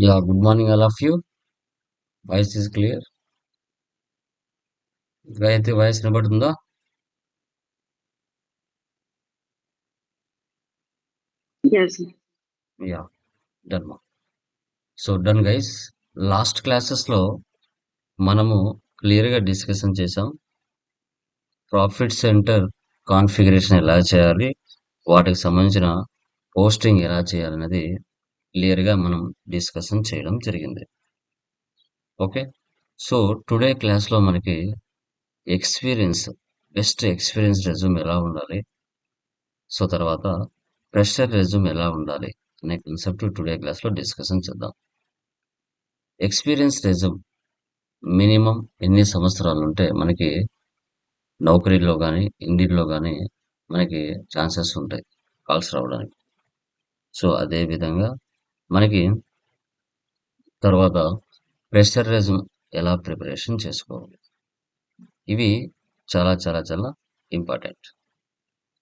Yeah, good morning, all of you. Voice is clear. Gayatri voice వినబడుతుందా Yes. Yeah done so done guys last క్లాసెస్లో మనము క్లియర్గా discussion చేసాం profit centre configuration ఎలా చేయాలి వాటికి సంబంధించిన పోస్టింగ్ ఎలా చేయాలనేది క్లియర్గా మనం డిస్కషన్ చేయడం జరిగింది. ఓకే? సో టుడే క్లాస్లో మనకి ఎక్స్పీరియన్స్ బెస్ట్ ఎక్స్పీరియన్స్ రెజ్యూమ్ ఎలా ఉండాలి? సో తర్వాత ప్రెషర్ రెజ్యూమ్ ఎలా ఉండాలి? అనే కన్సెప్ట్ టుడే క్లాస్లో డిస్కషన్ చేద్దాం. ఎక్స్పీరియన్స్ రెజ్యూమ్ మినిమం ఎన్ని సంవత్సరాలు ఉంటే మనకి నౌకరీలో కానీ ఇండియన్లో కానీ మనకి ఛాన్సెస్ ఉంటాయి కాల్స్ రావడానికి. సో అదే విధంగా మనకి తర్వాత ప్రెషర్ రెజ్యూమ్ ఎలా ప్రిపరేషన్ చేసుకోవాలి? ఇవి చాలా చాలా చాలా ఇంపార్టెంట్.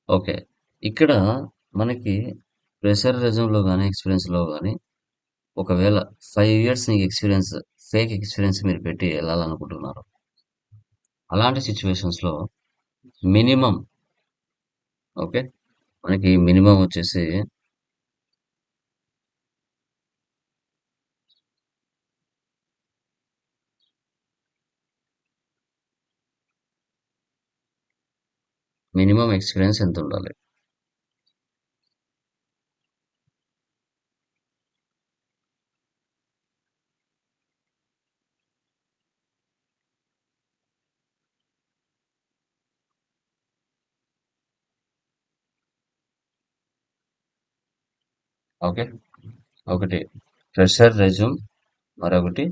ఓకే. ఇక్కడ మనకి ప్రెషర్ రెజ్యూమ్లో కానీ ఎక్స్పీరియన్స్లో కానీ ఒకవేళ ఫైవ్ ఇయర్స్ నీకు ఎక్స్పీరియన్స్ ఫేక్ ఎక్స్పీరియన్స్ మీరు పెట్టి వెళ్ళాలనుకుంటున్నారు. అలాంటి సిచ్యువేషన్స్లో మినిమం ఓకే? మనకి మినిమం వచ్చేసి మినిమం ఎక్స్పీరియన్స్ ఎంత ఉండాలి? ఓకే. ఒకటి ప్రెషర్ రెజ్యూమ్ మరొకటి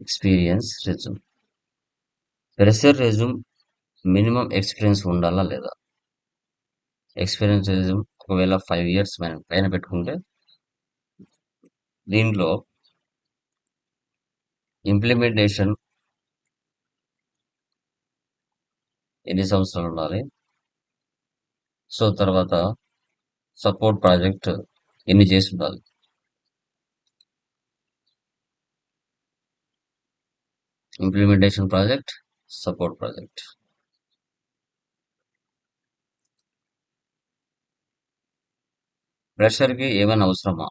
experience resume. Fresher resume minimum experience ఉండాలా లేదా? ఎక్స్పీరియన్స్ ఒకవేళ ఫైవ్ ఇయర్స్ పైన పైన పెట్టుకుంటే దీంట్లో ఇంప్లిమెంటేషన్ ఎన్ని సంవత్సరాలు ఉండాలి? సో తర్వాత సపోర్ట్ ప్రాజెక్ట్ ఎన్ని చేసి ఉండాలి? Implementation project support project. ప్రెషర్కి ఏమైనా అవసరమా?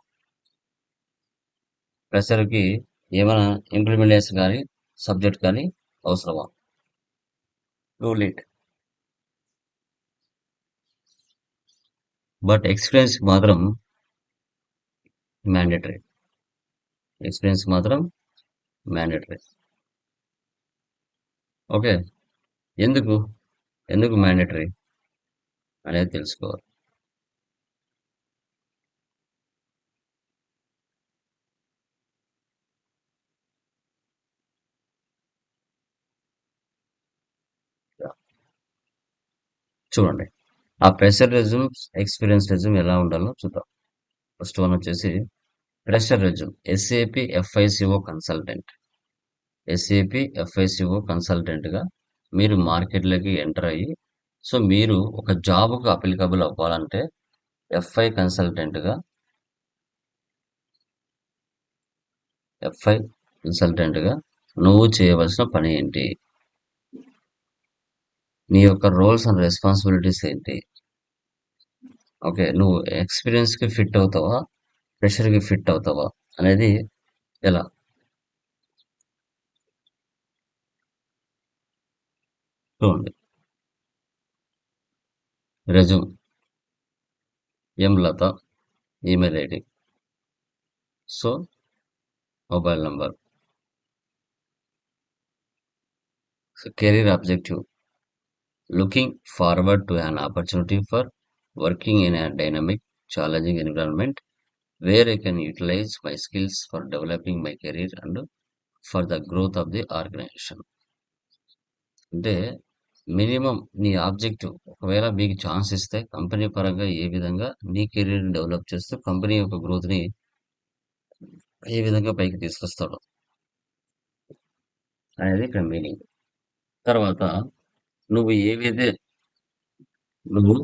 ప్రెషర్కి ఏమైనా ఇంప్లిమెంటేషన్ కానీ సబ్జెక్ట్ కానీ అవసరమా? రూల్ ఇట్ బట్ ఎక్స్పీరియన్స్ మాత్రం మ్యాండేటరీ ఎక్స్పీరియన్స్ మాత్రం మ్యాండేటరీ ఓకే ఎందుకు? ఎందుకు మ్యాండేటరీ అనేది తెలుసుకోవాలి. చూడండి. ఆ ప్రెషర్ రెజ్యూమ్ ఎక్స్పీరియన్స్ రెజ్యూమ్ ఎలా ఉండాలో చూద్దాం. ఫస్ట్ వన్ వచ్చేసి fresher resume SAP FICO consultant SAP FICO కన్సల్టెంట్గా మీరు మార్కెట్లోకి ఎంటర్ అయ్యి సో మీరు ఒక జాబ్కు అప్లికబుల్ అవ్వాలంటే ఎఫ్ఐ కన్సల్టెంట్గా ఎఫ్ఐ కన్సల్టెంట్గా నువ్వు చేయవలసిన పని ఏంటి? నీ యొక్క రోల్స్ అండ్ రెస్పాన్సిబిలిటీస్ ఏంటి? ఓకే నువ్వు ఎక్స్పీరియన్స్కి ఫిట్ అవుతావా? ప్రెషర్కి ఫిట్ అవుతావా? అనేది ఎలా? చూడండి. Resume M Latha email ID so mobile number so career objective looking forward to an opportunity for working in a dynamic challenging environment where I can utilise my skills for developing my career and for the growth of the organisation అంటే minimum నీ objective ఒకవేళ మీకు chance ఇస్తే company పరంగా ఏ విధంగా నీ కెరీర్ని develop చేస్తూ కంపెనీ యొక్క గ్రోత్ని ఏ విధంగా పైకి తీసుకొస్తాడో అనేది ఇక్కడ మీనింగ్ తర్వాత నువ్వు ఏవైతే నువ్వు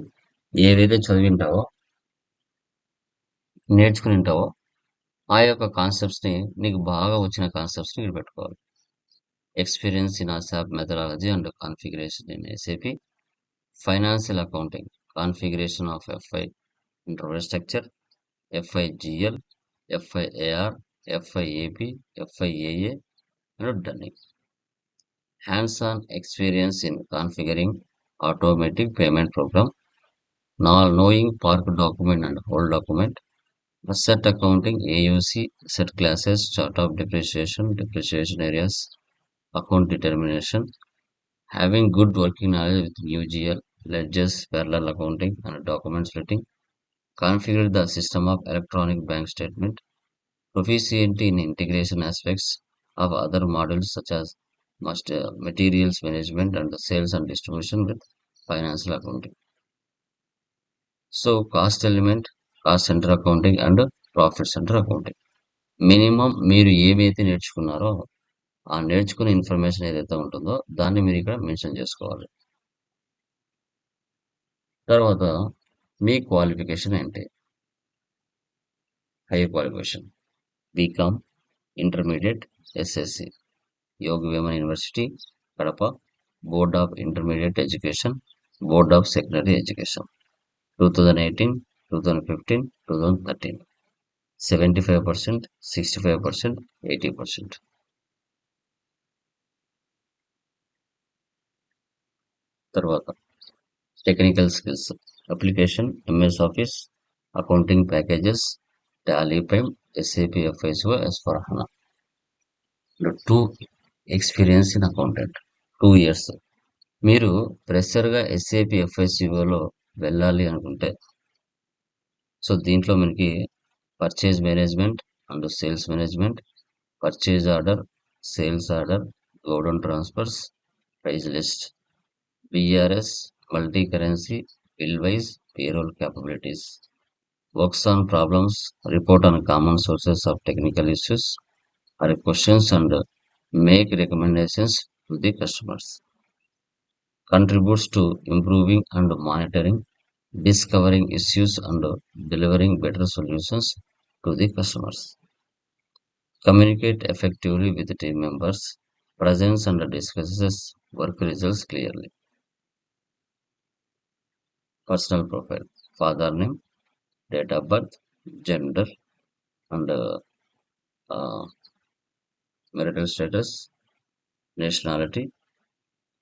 ఏదైతే చదివింటావో నేర్చుకుని ఉంటావో ఆ యొక్క కాన్సెప్ట్స్ని నీకు బాగా వచ్చిన కాన్సెప్ట్స్ని ఇక్కడ పెట్టుకోవాలి experience in ASAP methodology and configuration in SAP financial accounting configuration of FI infrastructure FIGL FIAR FIAP FIAA and dunning hands-on experience in configuring automatic payment program, now knowing park document and hold document, asset accounting, AUC, set classes, chart of depreciation, depreciation areas, account determination, having good working knowledge with UGL, ledgers, parallel accounting, and document splitting, configure the system of electronic bank statement, proficiency in integration aspects of other modules such as must materials management and sales and distribution with financial accounting so cost element cost centre accounting and profit centre accounting minimum మీరు ఏవైతే నేర్చుకున్నారో ఆ నేర్చుకున్న information ఏదైతే ఉంటుందో దాన్ని మీరు ఇక్కడ mention చేసుకోవాలి. తర్వాత మీ క్వాలిఫికేషన్ ఏంటి? High qualification BCom intermediate SSC Yogi Vemana university Kadapa board of intermediate education board of secondary education two thousand eighteen two thousand fifteen two thousand thirteen seventy five percent sixty five percent eighty percent తర్వాత technical skills application MS Office accounting packages Tally Prime SAP FICO S four HANA two experience in accountant. Two years. మీరు ప్రెషర్గా SAP ఎఫ్ఐసిఓలో వెళ్ళాలి అనుకుంటే so దీంట్లో మనకి purchase management and sales management purchase order sales order godown transfers price list BRS multi currency bill wise payroll capabilities works on problems report on common sources of technical issues or questions and make recommendations to the customers. Contributes to improving and monitoring discovering issues and delivering better solutions to the customers. Communicate effectively with team members. Presents and discusses work results clearly. Personal profile father name date of birth gender and uh, uh, marital status nationality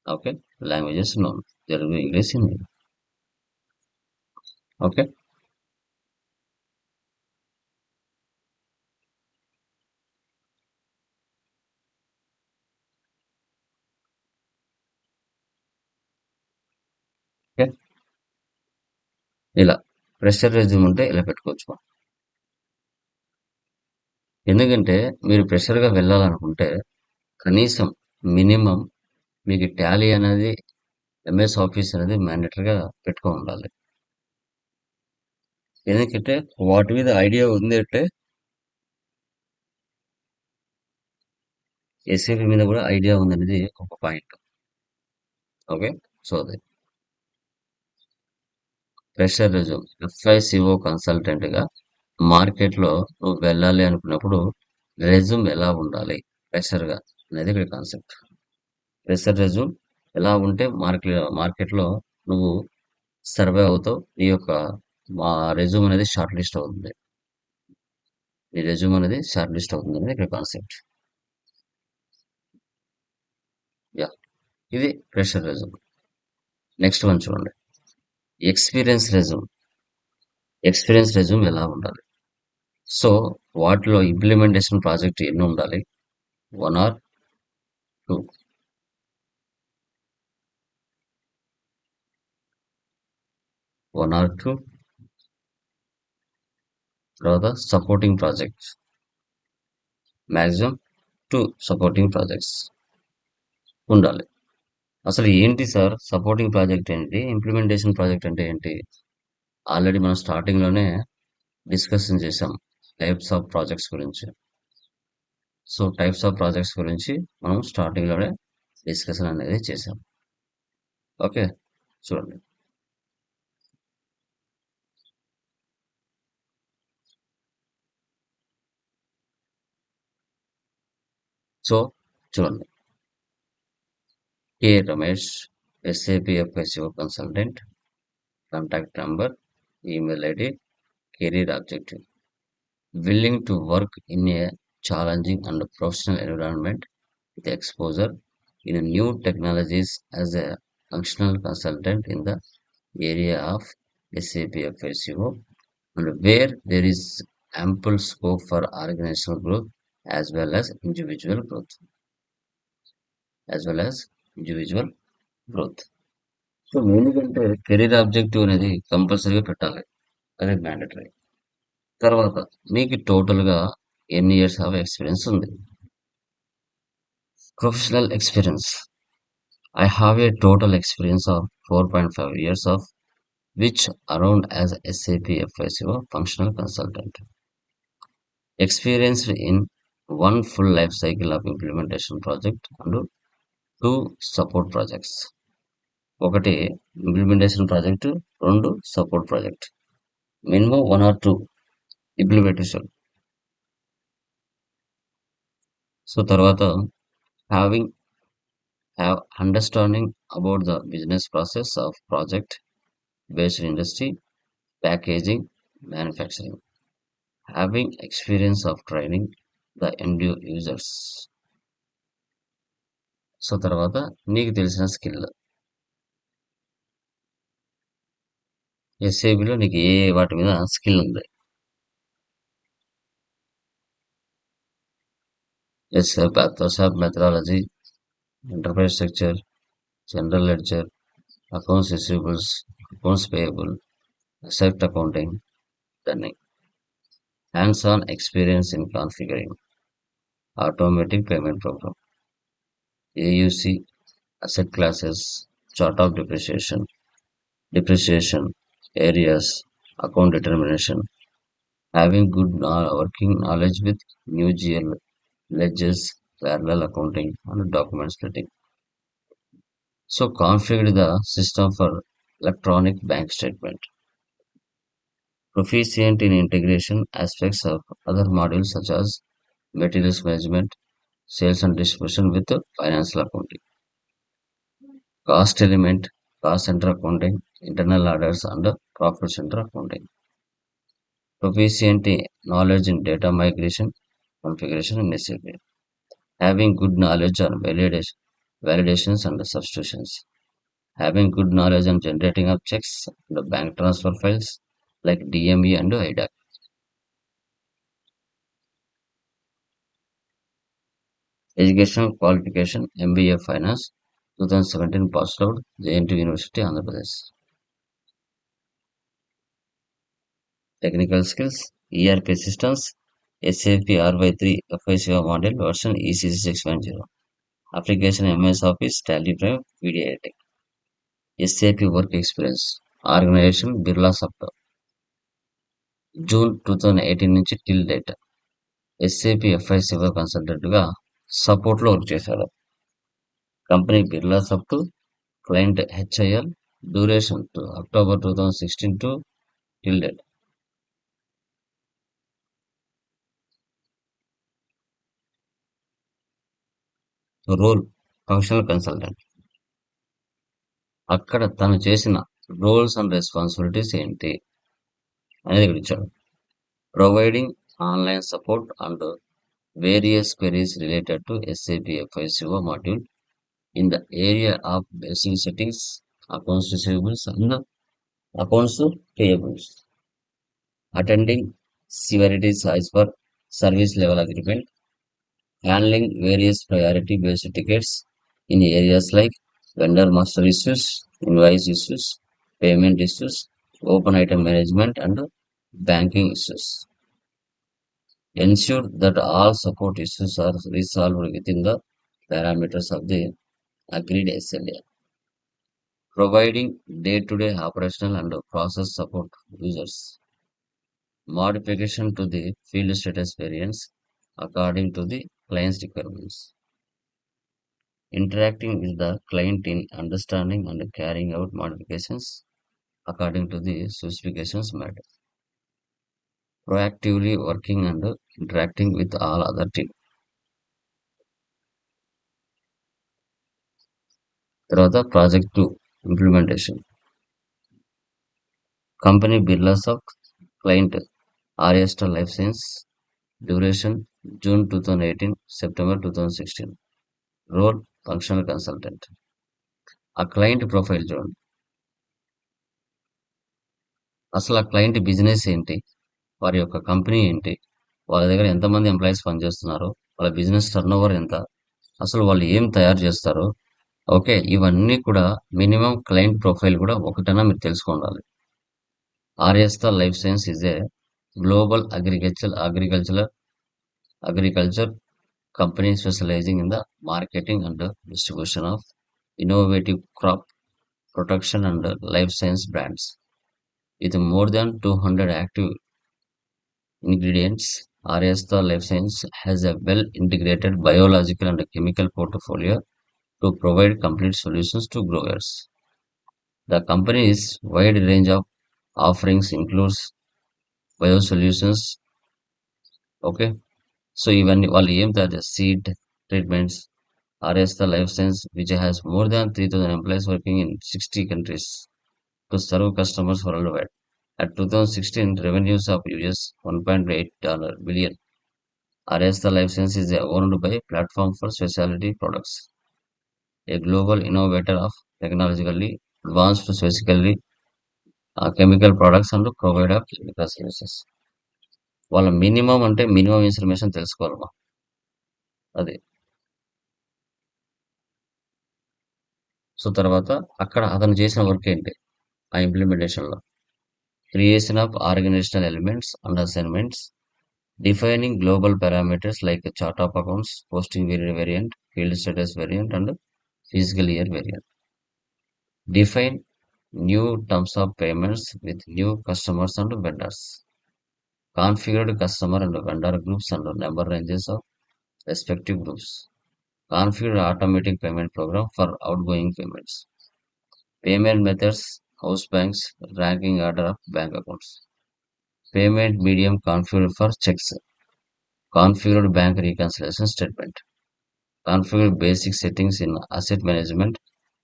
okay languages known telugu english hindi okay okay ఇలా fresher resume ఉంటే ఇలా పెట్టుకోవచ్చు ఎందుకంటే మీరు ప్రెషర్గా వెళ్ళాలనుకుంటే కనీసం minimum మీకు Tally అనేది ఎంఎస్ ఆఫీస్ అనేది మ్యాండేటరీగా పెట్టుకో ఉండాలి. ఎందుకంటే వాటి మీద ఐడియా ఉంది అంటే ఎస్ఏపి మీద కూడా ఐడియా ఉంది అనేది ఒక పాయింట్. ఓకే? సో అది. ప్రెషర్ రెజ్యూమ్ ఎఫ్ఐసిఓ కన్సల్టెంట్గా మార్కెట్లో నువ్వు వెళ్ళాలి అనుకున్నప్పుడు రెజ్యూమ్ ఎలా ఉండాలి? ప్రెషర్గా అనేది ఇక్కడ కాన్సెప్ట్. ప్రెషర్ రెజ్యూమ్ ఎలా ఉంటే మార్కెట్ మార్కెట్లో నువ్వు సర్వే అవుతావు నీ యొక్క మా రెజ్యూమ్ అనేది షార్ట్ లిస్ట్ అవుతుంది. నీ రెజ్యూమ్ అనేది షార్ట్ లిస్ట్ అవుతుంది అనేది ఇక్కడ కాన్సెప్ట్. యా ఇది ప్రెషర్ రెజ్యూమ్. నెక్స్ట్ వన్ చూడండి. Experience resume. ఎక్స్పీరియన్స్ రెజ్యూమ్ ఎలా ఉండాలి? సో వాటిలో ఇంప్లిమెంటేషన్ ప్రాజెక్ట్ ఎన్ని ఉండాలి? One or two one or two తర్వాత supporting projects maximum two supporting projects ఉండాలి. అసలు ఏంటి సార్? సపోర్టింగ్ ప్రాజెక్ట్ ఏంటి? ఇంప్లిమెంటేషన్ ప్రాజెక్ట్ అంటే ఏంటి? ఆల్రెడీ మనం స్టార్టింగ్లోనే డిస్కషన్ చేసాం. టైప్స్ ఆఫ్ ప్రాజెక్ట్స్ గురించి. సో టైప్స్ ఆఫ్ ప్రాజెక్ట్స్ గురించి మనం స్టార్టింగ్లోనే డిస్కషన్ అనేది చేసాం ఓకే చూడండి. సో చూడండి. K Ramesh SAP FSO consultant contact number email ID career objective willing to work in a challenging and professional environment with exposure in new technologies as a functional consultant in the area of SAP FSCO and where there is ample scope for organizational growth as well as individual growth as well as individual growth so ఎందుకంటే career objective అనేది కంపల్సరీగా పెట్టాలి అది mandatory తర్వాత మీకు టోటల్గా ఎన్ని years of experience ఉంది? Professional experience I have a total experience of four point five years of which around as SAP functional consultant experienced in one full life cycle of implementation project and two support projects ఒకటి implementation project రెండు support project minimum one or two implementation so తర్వాత having have understanding about the business process of project based industry packaging manufacturing having experience of training the end users so తర్వాత నీకు తెలిసిన skill ఎస్ఏబిలో నీకు ఏ వాటి మీద skill ఉంది? SAP, SAP methodology, enterprise structure, general ledger, accounts receivables, accounts payable, asset accounting, running. Hands-on experience in configuring automatic payment program, AUC, asset classes, chart of depreciation, depreciation, areas, account determination, having good working knowledge with new GL ledgers, parallel accounting, and document splitting. So configure the system for electronic bank statement. Proficient in integration aspects of other modules such as materials management, sales and distribution with the financial accounting. Cost element, cost center accounting, internal orders and profit center accounting. Proficient knowledge in data migration, configuration SAP. Having good knowledge on validation, validations and substitutions. Having good knowledge on generating of checks and bank transfer files like DME and IDAC. Education qualification MBA Finance 2017 passed out JNT University Andhra Pradesh. Technical skills ERP systems SAP RY3 FICO model version ECC 6.0. Application MS Office Tally Prime VDI పీడిఐటెక్ SAP work experience organisation Birla software June two thousand eighteen నుంచి till date SAP FI సివర్ కన్సల్టెంట్గా సపోర్ట్లో work చేశాడు. Company Birla soft client HIL duration to October two thousand sixteen to till date role functional consultant. అక్కడ తను చేసిన roles and responsibilities ఏంటి అనేది ఇక్కడ ఇచ్చాడు. Providing online support and various queries related to SAP FICO module in the area of basic settings accounts receivables and accounts payables. Attending severities as per service level agreement handling various priority based tickets in areas like vendor master issues, invoice issues, payment issues, open item management, and banking issues. Ensure that all support issues are resolved within the parameters of the agreed SLA. Providing day to day operational and process support users. Modification to the field status variants according to the client's requirements. Interacting with the client in understanding and carrying out modifications according to the specifications matter. Proactively working and interacting with all other team. తర్వాత project implementation company Birlasoft client Arysta life science duration June two thousand eighteen September two thousand sixteen. Role functional consultant. ఆ client profile చూడండి. అసలు ఆ client business ఏంటి? వారి యొక్క company ఏంటి? వాళ్ళ దగ్గర ఎంతమంది ఎంప్లాయీస్ పనిచేస్తున్నారు? వాళ్ళ బిజినెస్ టర్న్ ఓవర్ ఎంత? అసలు వాళ్ళు ఏం తయారు చేస్తారు? ఓకే ఇవన్నీ కూడా మినిమం క్లయింట్ ప్రొఫైల్ కూడా ఒకటైనా మీరు తెలుసుకోవాలి Arysta life science is a global agricultural agricultural agriculture company specializing in the marketing and distribution of innovative crop protection and life science brands with more than 200 active ingredients Ariesta Life Science has a well integrated biological and chemical portfolio to provide complete solutions to growers. The company's wide range of offerings includes biosolutions okay. So even while aim that the seed treatments RS the life science which has more than 3000 employees working in 60 countries to serve customers worldwide. At 2016 revenues of US 1.8 dollar billion RS the life science is owned by platform for specialty products a global innovator of technologically advanced specifically chemical products and provide of chemical services. వాళ్ళ minimum అంటే minimum information తెలుసుకోవాలమ్మా అది. So తర్వాత అక్కడ అతను చేసిన work ఏంటి? ఆ ఇంప్లిమెంటేషన్లో creation of organisational elements and assignments defining global parameters like chart of accounts posting variant field status variant and physical year variant define new terms of payments with new customers and vendors, configured customer and vendor groups and number ranges of respective groups, configured automatic payment program for outgoing payments, payment methods, house banks, ranking order of bank accounts, payment medium configured for checks, configured bank reconciliation statement, configured basic settings in asset management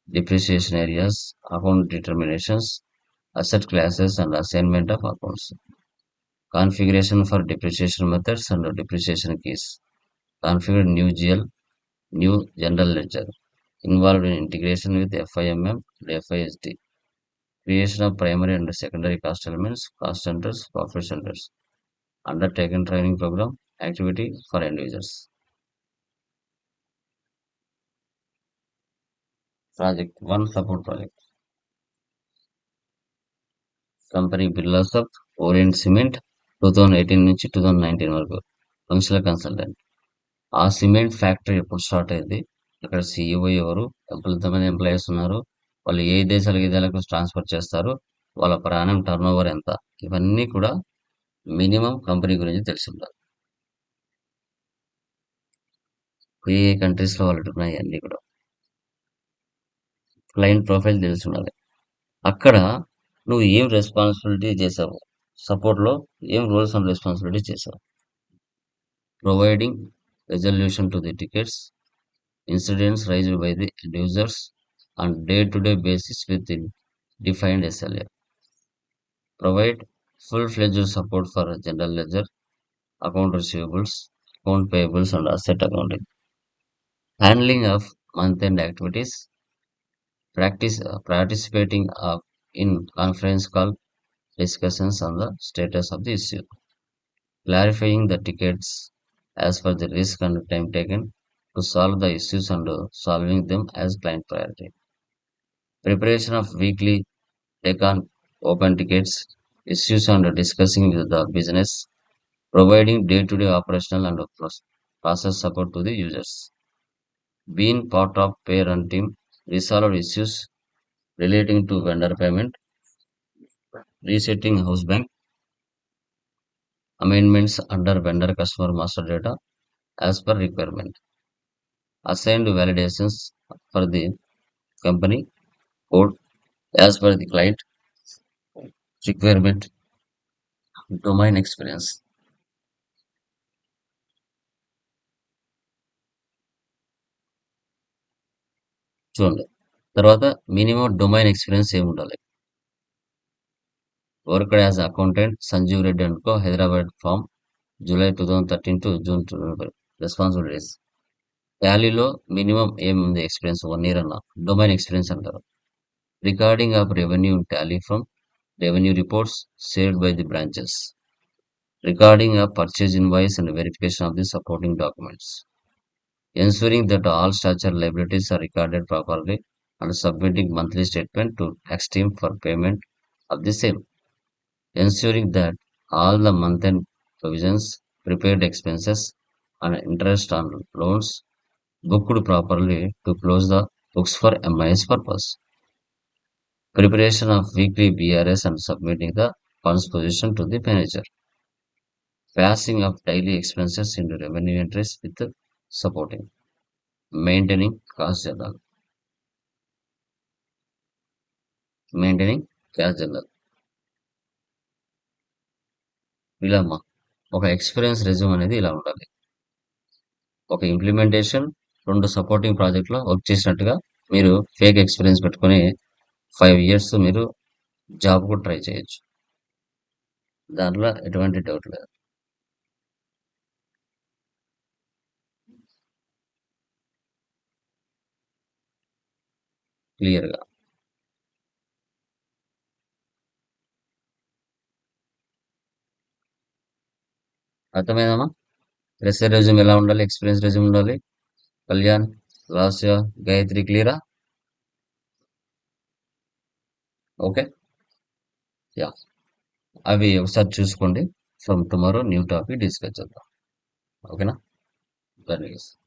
depreciation areas, account determinations, asset classes and assignment of accounts configuration for depreciation methods and depreciation keys, configured new GL, new general ledger, involved in integration with FIMM and FISD, creation of primary and secondary cost elements, cost centers, profit centers, undertaken training program, activity for end users. Project 1 support project. Company Birlasoft Orient Cement two thousand eighteen నుంచి two thousand nineteen వరకు. Functional consultant. ఆ cement factory ఎప్పుడు start అయింది. అక్కడ CEO ఎవరు? ఎంతమంది employees ఉన్నారు. వాళ్ళు ఏ దేశాలకు ఏ ట్రాన్స్ఫర్ చేస్తారు? వాళ్ళ ప్రాణం టర్న్ ఓవర్ ఎంత? ఇవన్నీ కూడా మినిమం కంపెనీ గురించి తెలిసి ఉండాలి ఏ ఏ కంట్రీస్లో వాళ్ళు ఉన్నాయి అన్నీ కూడా. క్లయింట్ ప్రొఫైల్ తెలిసి ఉండాలి అక్కడ నువ్వు ఏం రెస్పాన్సిబిలిటీ చేసావు? సపోర్ట్లో ఏం రోల్స్ అండ్ రెస్పాన్సిబిలిటీ చేసావు? Providing resolution to the tickets incidents raised by the users and day to day basis with in defined SLA provide full fledged support for general ledger account receivables account payables and asset accounting handling of month end activities practice uh, participating uh, in conference call discussions on the status of the issue. Clarifying the tickets as per the risk and time taken to solve the issues and uh, solving them as client priority. Preparation of weekly take on open tickets issues and discussing with the business providing day-to-day operational and pro- process support to the users. Being part of pair and team resolved issues relating to vendor payment, resetting house bank, amendments under vendor customer master data as per requirement, assigned validations for the company code as per the client requirement, domain experience. చూడండి. తర్వాత minimum domain experience ఏమి ఉండాలి work as accountant Sanjeev Reddy అనుకో Hyderabad from July two thousand thirteen to June two responsibilities. టాలీలో minimum ఏముంది experience? One year అన్న. Domain experience అంటారు. Recording of revenue Tally from revenue reports saved by the branches. Recording of purchase invoice and verification of the supporting documents. Ensuring that all statutory liabilities are recorded properly and submitting monthly statement to tax team for payment of the same. Ensuring that all the month-end provisions, prepaid expenses, and interest on loans booked properly to close the books for MIS purpose. Preparation of weekly BRS and submitting the funds position to the manager. Passing of daily expenses into revenue entries with supporting maintaining Maintaining journal maintaining Maintaining journal ఇలా ఒక experience resume అనేది ఇలా ఉండాలి. ఒక implementation రెండు supporting ప్రాజెక్ట్లో work చేసినట్టుగా మీరు ఫేక్ ఎక్స్పీరియన్స్ పెట్టుకొని ఫైవ్ ఇయర్స్ మీరు జాబ్కు ట్రై చేయొచ్చు. దాంట్లో ఎటువంటి డౌట్ లేదు. క్లియర్గా. అర్థమైందమ్మా? రెసర్ రెజ్యూమ్ ఎలా ఉండాలి? ఎక్స్పీరియన్స్ రెజ్యూమ్ ఉండాలి? కళ్యాణ్ రాస్య గాయత్రి క్లియరా? ఓకే. యా. అవి ఒకసారి చూసుకోండి. From tomorrow new topic discuss చేద్దాం. ఓకేనా? ధన్యవాదాలు.